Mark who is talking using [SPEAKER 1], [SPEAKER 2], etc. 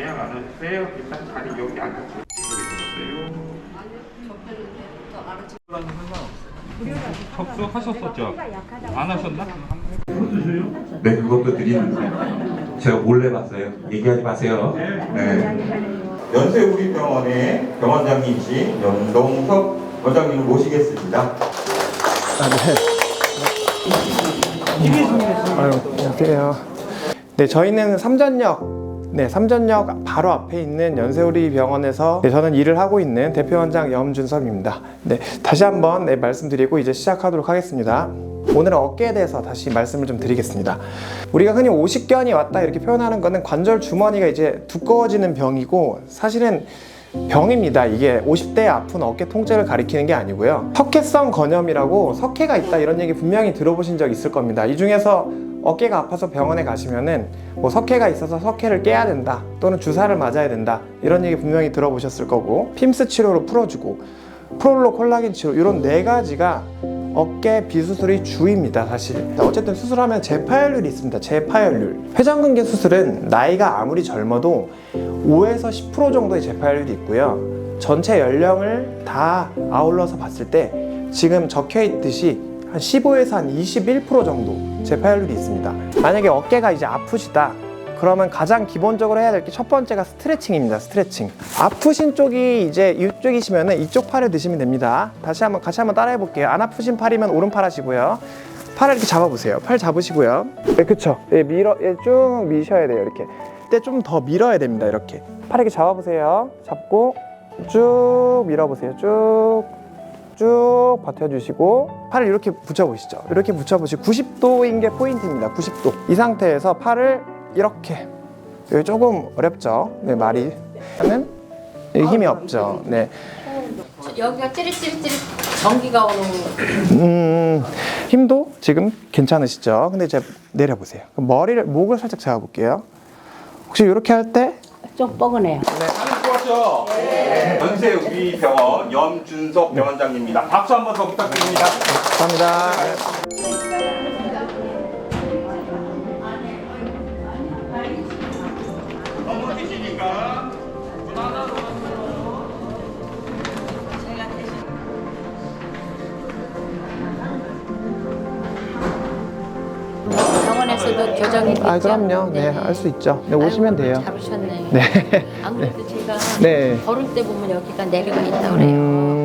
[SPEAKER 1] 앉아주세요. 일단 자리 여기 앉아주세요. 접수하셨었죠? 안 하셨나?
[SPEAKER 2] 네, 그것도 드리는데 제가 몰래 봤어요. 얘기하지 마세요. 네. 연세우리 병원의 병원장님이신 연동석 원장님을 모시겠습니다.
[SPEAKER 3] 아, 네. 아유, 안녕하세요. 네, 저희는 삼전역 네, 삼전역 바로 앞에 있는 연세우리 병원에서 네, 저는 일을 하고 있는 대표원장 염준섭입니다. 네, 다시 한번 네, 말씀드리고 이제 시작하도록 하겠습니다. 오늘은 어깨에 대해서 다시 말씀을 좀 드리겠습니다. 우리가 흔히 오십견이 왔다 이렇게 표현하는 것은 관절 주머니가 이제 두꺼워지는 병이고 사실은 병입니다. 이게 50대에 아픈 어깨 통증을 가리키는 게 아니고요. 석회성 건염이라고 석회가 있다 이런 얘기 분명히 들어보신 적 있을 겁니다. 이 중에서 어깨가 아파서 병원에 가시면은 뭐 석회가 있어서 석회를 깨야 된다 또는 주사를 맞아야 된다 이런 얘기 분명히 들어보셨을 거고 핌스 치료로 풀어주고 프롤로 콜라겐 치료 이런 네 가지가 어깨 비수술이 주입니다 사실. 어쨌든 수술하면 재파열률이 있습니다 재파열률. 회전근개 수술은 나이가 아무리 젊어도 5에서 10% 정도의 재파열률이 있고요. 전체 연령을 다 아울러서 봤을 때 지금 적혀 있듯이 한 15에서 한 21% 정도 재파열률이 있습니다. 만약에 어깨가 이제 아프시다 그러면 가장 기본적으로 해야 될 게 첫 번째가 스트레칭입니다. 스트레칭. 아프신 쪽이 이제 이쪽이시면 이쪽 팔을 드시면 됩니다. 다시 한번 같이 한번 따라해 볼게요. 안 아프신 팔이면 오른팔 하시고요. 팔을 이렇게 잡아보세요. 팔 잡으시고요. 네, 그쵸. 예, 밀어, 예, 쭉 미셔야 돼요. 이렇게. 그때 좀 더 밀어야 됩니다. 이렇게. 팔 이렇게 잡아보세요. 잡고 쭉 밀어보세요. 쭉. 쭉 버텨주시고 팔을 이렇게 붙여보시죠. 이렇게 붙여보시고 90도인 게 포인트입니다. 90도. 이 상태에서 팔을 이렇게 여기 조금 어렵죠. 네 말이 하는 여기 힘이 없죠. 네.
[SPEAKER 4] 여기가 찌릿찌릿찌릿 전기가 오는
[SPEAKER 3] 음, 힘도 지금 괜찮으시죠? 근데 이제 내려보세요. 그럼 머리를 목을 살짝 잡아볼게요. 혹시 이렇게 할 때
[SPEAKER 4] 좀 뻐근해요.
[SPEAKER 1] 수고하셨죠? 연세 우리 병원 염준석 병원장님입니다. 박수 한 번 더 부탁드립니다.
[SPEAKER 3] 감사합니다.
[SPEAKER 4] 병원에서도 교정이 됐죠?
[SPEAKER 3] 아 그럼요. 네, 할 수 있죠. 네, 오시면 돼요.
[SPEAKER 4] 잡으셨네.
[SPEAKER 3] 네.
[SPEAKER 4] 안 그래도 제가
[SPEAKER 3] 네.
[SPEAKER 4] 걸을 때 보면 여기가 내려가 있다 그래요.
[SPEAKER 3] 음,